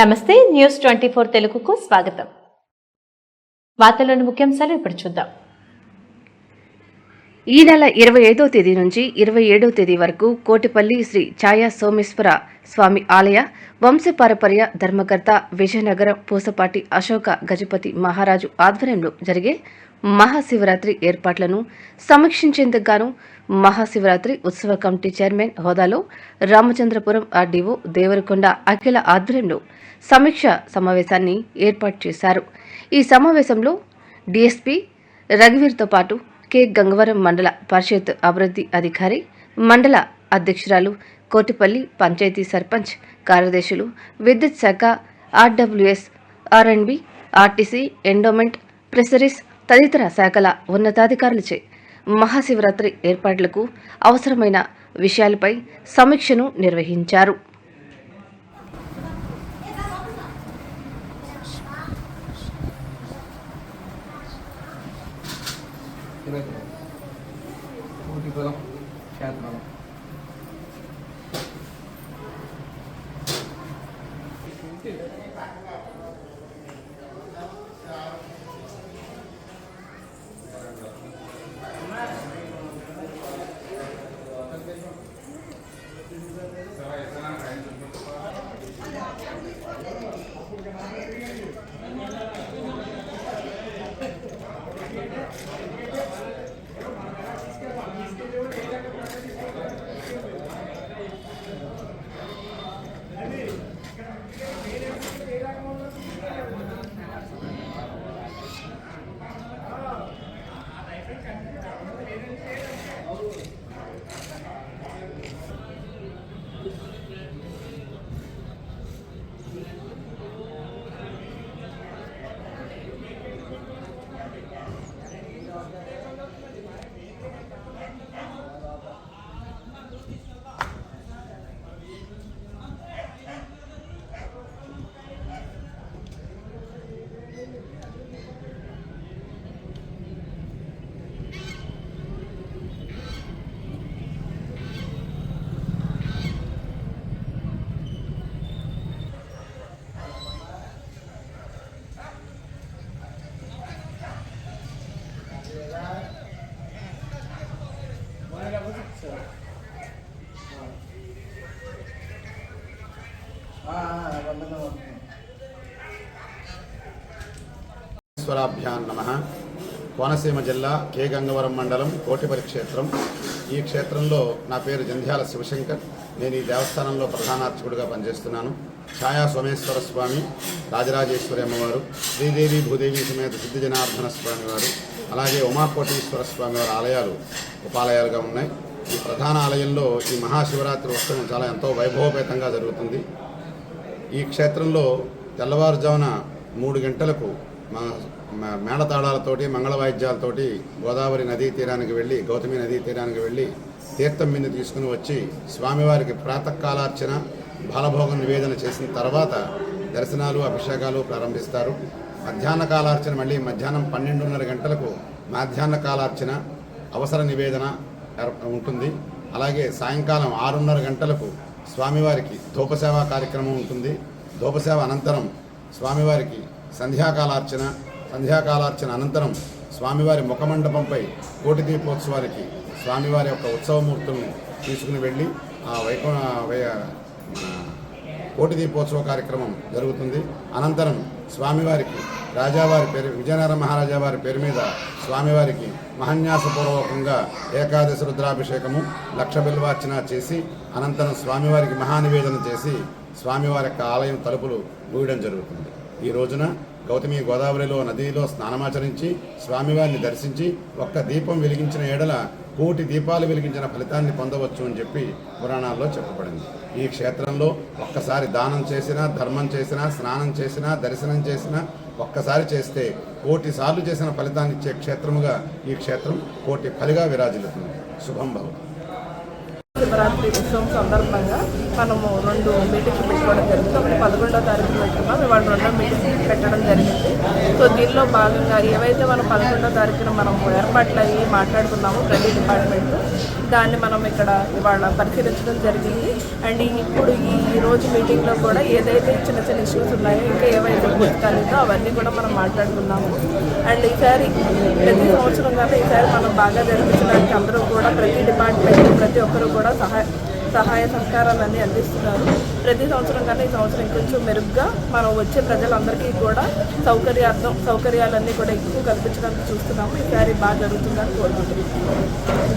నమస్తే news twenty four తెలుగుకు స్వాగతం. వార్తలోని ముఖ్యాంశాలు ఇప్పుడు చూద్దాం. ఈ నెల ఇరవై ఐదో తేదీ నుంచి ఇరవై ఏడో తేదీ వరకు కోటిపల్లి శ్రీ ఛాయా సోమేశ్వర స్వామి ఆలయ వంశపారపర్య ధర్మకర్త విజయనగరం పూసపాటి అశోక గజపతి మహారాజు ఆధ్వర్యంలో జరిగే మహాశివరాత్రి ఏర్పాట్లను సమీక్షించేందుకు గాను మహాశివరాత్రి ఉత్సవ కమిటీ చైర్మన్ హోదాలో రామచంద్రపురం ఆర్డీఓ దేవరకొండ అఖిల ఆధ్వర్యంలో సమీక్ష సమావేశాన్ని ఏర్పాటు చేశారు. ఈ సమావేశంలో డీఎస్పీ రఘువీర్తో పాటు కె గంగవరం మండల పరిషత్ అభివృద్ధి అధికారి మండల అధ్యక్షురాలు కోటిపల్లి పంచాయతీ సర్పంచ్ కార్యదర్శులు విద్యుత్ శాఖ ఆర్డబ్ల్యూఎస్ ఆర్ఎండ్బి ఆర్టీసీ ఎండోమెంట్ ప్రెసరీస్ తదితర శాఖల ఉన్నతాధికారులచే మహాశివరాత్రి ఏర్పాట్లకు అవసరమైన విషయాలపై సమీక్షను నిర్వహించారు. ఊటికులం క్షేత్రం ఈశ్వరాభ్యాన్ నమ. కోనసీమ జిల్లా కే గంగవరం మండలం కోటిపల్లి క్షేత్రం. ఈ క్షేత్రంలో నా పేరు జంధ్యాల శివశంకర్. నేను ఈ దేవస్థానంలో ప్రధానార్చకుడిగా పనిచేస్తున్నాను. ఛాయా సోమేశ్వర స్వామి రాజరాజేశ్వరి అమ్మవారు శ్రీదేవి భూదేవి సమేత సిద్ధి జనార్దన స్వామి వారు అలాగే ఉమాకోటీశ్వర స్వామి వారి ఆలయాలు ఉపాలయాలుగా ఉన్నాయి. ఈ ప్రధాన ఆలయంలో ఈ మహాశివరాత్రి ఉత్సవం చాలా ఎంతో వైభవపేతంగా జరుగుతుంది. ఈ క్షేత్రంలో తెల్లవారుజామున మూడు గంటలకు మా మేళతాళాలతోటి మంగళ వాయిద్యాలతోటి గోదావరి నదీ తీరానికి వెళ్ళి గౌతమి నదీ తీరానికి వెళ్ళి తీర్థం మీద తీసుకుని వచ్చి స్వామివారికి ప్రాతకాలార్చన బాలభోగం నివేదన చేసిన తర్వాత దర్శనాలు అభిషేకాలు ప్రారంభిస్తారు. మధ్యాహ్న కాలార్చన మళ్ళీ మధ్యాహ్నం పన్నెండున్నర గంటలకు మధ్యాహ్న కాలార్చన అవసర నివేదన ఉంటుంది. అలాగే సాయంకాలం ఆరున్నర గంటలకు స్వామివారికి ధూపసేవ కార్యక్రమం ఉంటుంది. ధూపసేవ అనంతరం స్వామివారికి సంధ్యాకాలార్చన సంధ్యాకాలార్చన అనంతరం స్వామివారి ముఖమండపంపై కోటి దీపోత్సవానికి స్వామివారి యొక్క ఉత్సవమూర్తులను తీసుకుని వెళ్ళి ఆ వైకు వై- కోటి దీపోత్సవ కార్యక్రమం జరుగుతుంది. అనంతరం స్వామివారికి రాజావారి పేరు విజయనగర మహారాజా వారి పేరు మీద స్వామివారికి మహాన్యాసపూర్వకంగా ఏకాదశి రుద్రాభిషేకము లక్ష బిల్వార్చన చేసి అనంతరం స్వామివారికి మహానివేదన చేసి స్వామివారి యొక్క ఆలయం తలుపులు మూయడం జరుగుతుంది. ఈ రోజున గౌతమి గోదావరిలో నదిలో స్నానమాచరించి స్వామివారిని దర్శించి ఒక్క దీపం వెలిగించిన ఏడల కోటి దీపాలు వెలిగించిన ఫలితాన్ని పొందవచ్చు అని చెప్పి పురాణాల్లో చెప్పబడింది. ఈ క్షేత్రంలో ఒక్కసారి దానం చేసినా ధర్మం చేసినా స్నానం చేసినా దర్శనం చేసినా ఒక్కసారి చేస్తే కోటి సార్లు చేసిన ఫలితాన్ని ఇచ్చే క్షేత్రముగా ఈ క్షేత్రం కోటి ఫలిగా విరాజిల్లుతుంది. శుభం భవతు. శివరాత్రి ఉత్సవం సందర్భంగా మనము రెండు మీటింగ్స్ పెట్టుకోవడం జరిగింది ఒకటి పదకొండో తారీఖు పెట్టుకున్నాం. ఇవాళ రెండో మీటింగ్ పెట్టడం జరిగింది. సో దీనిలో భాగంగా ఏవైతే మనం పదకొండో తారీఖున మనం ఏర్పాట్లు అయ్యి మాట్లాడుకున్నామో ప్రతి డిపార్ట్మెంట్ దాన్ని మనం ఇక్కడ ఇవాళ పరిశీలించడం జరిగింది. అండ్ ఇప్పుడు ఈ రోజు మీటింగ్లో కూడా ఏదైతే చిన్న చిన్న ఇష్యూస్ ఉన్నాయో ఇంకా ఏవైతే గుర్తుకాలేదో అవన్నీ కూడా మనం మాట్లాడుకున్నాము. అండ్ ఈసారి ప్రతి సంవత్సరం కన్నా ఈసారి మనం బాగా జరిపించడానికి అందరూ కూడా ప్రతి డిపార్ట్మెంట్ ప్రతి ఒక్కరూ కూడా సహాయ సహాయ సహకారాలన్నీ అందిస్తున్నారు. ప్రతి సంవత్సరం కన్నా ఈ సంవత్సరం ఇంకొంచెం మెరుగ్గా మనం వచ్చే ప్రజలందరికీ కూడా సౌకర్యార్థం సౌకర్యాలన్నీ కూడా ఎక్కువ కల్పించడానికి చూస్తున్నాము. ఈసారి బాగా జరుగుతుందని కోరుకుంటున్నాము